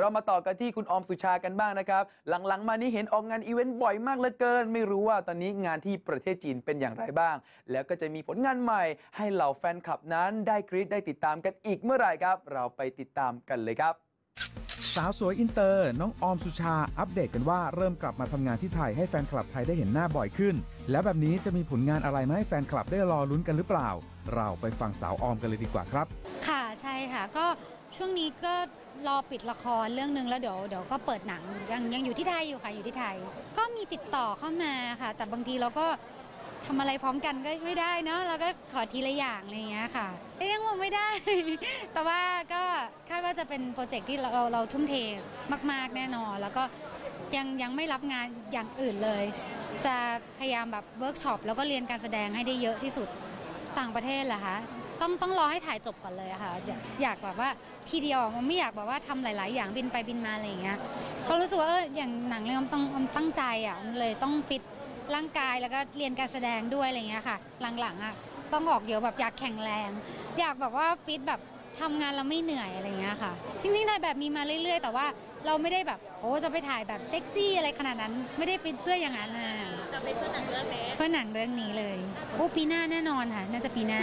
เรามาต่อกันที่คุณออมสุชากันบ้างนะครับ หลังๆ มานี้เห็นออกงานอีเวนต์บ่อยมากเหลือเกิน ไม่รู้ว่าตอนนี้งานที่ประเทศจีนเป็นอย่างไรบ้าง แล้วก็จะมีผลงานใหม่ ให้เหล่าแฟนคลับนั้นได้กรี๊ดได้ติดตามกันอีกเมื่อไหร่ครับ เราไปติดตามกันเลยครับสาวสวยอินเตอร์ น้องออมสุชา อัปเดตกันว่าเริ่มกลับมาทำงานที่ไทยให้แฟนคลับไทยได้เห็นหน้าบ่อยขึ้น แล้วแบบนี้จะมีผลงานอะไรมาให้แฟนคลับได้รอลุ้นกันหรือเปล่า เราไปฟังสาวออมกันเลยดีกว่าครับ ค่ะใช่ค่ะ ก็ช่วงนี้ก็ รอปิดละครเรื่องหนึงแล้วเดี๋ยวเดี๋ยวก็เปิดหนังยังยังอยู่ที่ไทยอยู่ค่ะอยู่ที่ไทย ก็มีติดต่อเข้ามาค่ะ แต่บางทีเราก็ทำอะไรพร้อมกันก็ไม่ได้เนอะเราก็ขอทีละอย่างอะไรอย่างเงี้ยค่ะยังบอกไม่ได้ แต่ว่าก็คาดว่าจะเป็นโปรเจกต์ที่เราเราเราทุ่มเทมาก ๆแน่นอน แล้วก็ยังยังไม่รับงานอย่างอื่นเลย จะพยายามแบบเวิร์กช็อปแล้วก็เรียนการแสดงให้ได้เยอะที่สุดต่างประเทศเหรอคะ ต้องต้องรอให้ถ่ายจบก่อนเลยอะค่ะอยากอยากแบบว่าทีเดียวมันไม่อยากแบบว่าทำหลาย ๆ อย่างบินไปบินมาอะไรอย่างเงี้ยเพราะรู้สึกว่าเอออย่างหนังเรื่องต้องตั้งใจอะมันเลยต้องฟิตร่างกายแล้วก็เรียนการแสดงด้วยอะไรอย่างเงี้ยค่ะ หลังๆอะต้องออกเยอะแบบอยากแข็งแรง อยากแบบว่าฟิตแบบ ทำงานแล้วไม่เหนื่อยอะไรอย่างเงี้ยค่ะ จริงๆถ่ายแบบมีมาเรื่อย ๆ แต่ว่าเราไม่ได้แบบโอ้จะไปถ่ายแบบเซ็กซี่อะไรขนาดนั้น ไม่ได้ฟิตเพื่ออย่างนั้นนะจะเป็นเพื่อนหนังเรื่องนี้เพื่อหนังเรื่องนี้เลยโอ้ปีหน้าแน่นอนค่ะ น่าจะปีหน้า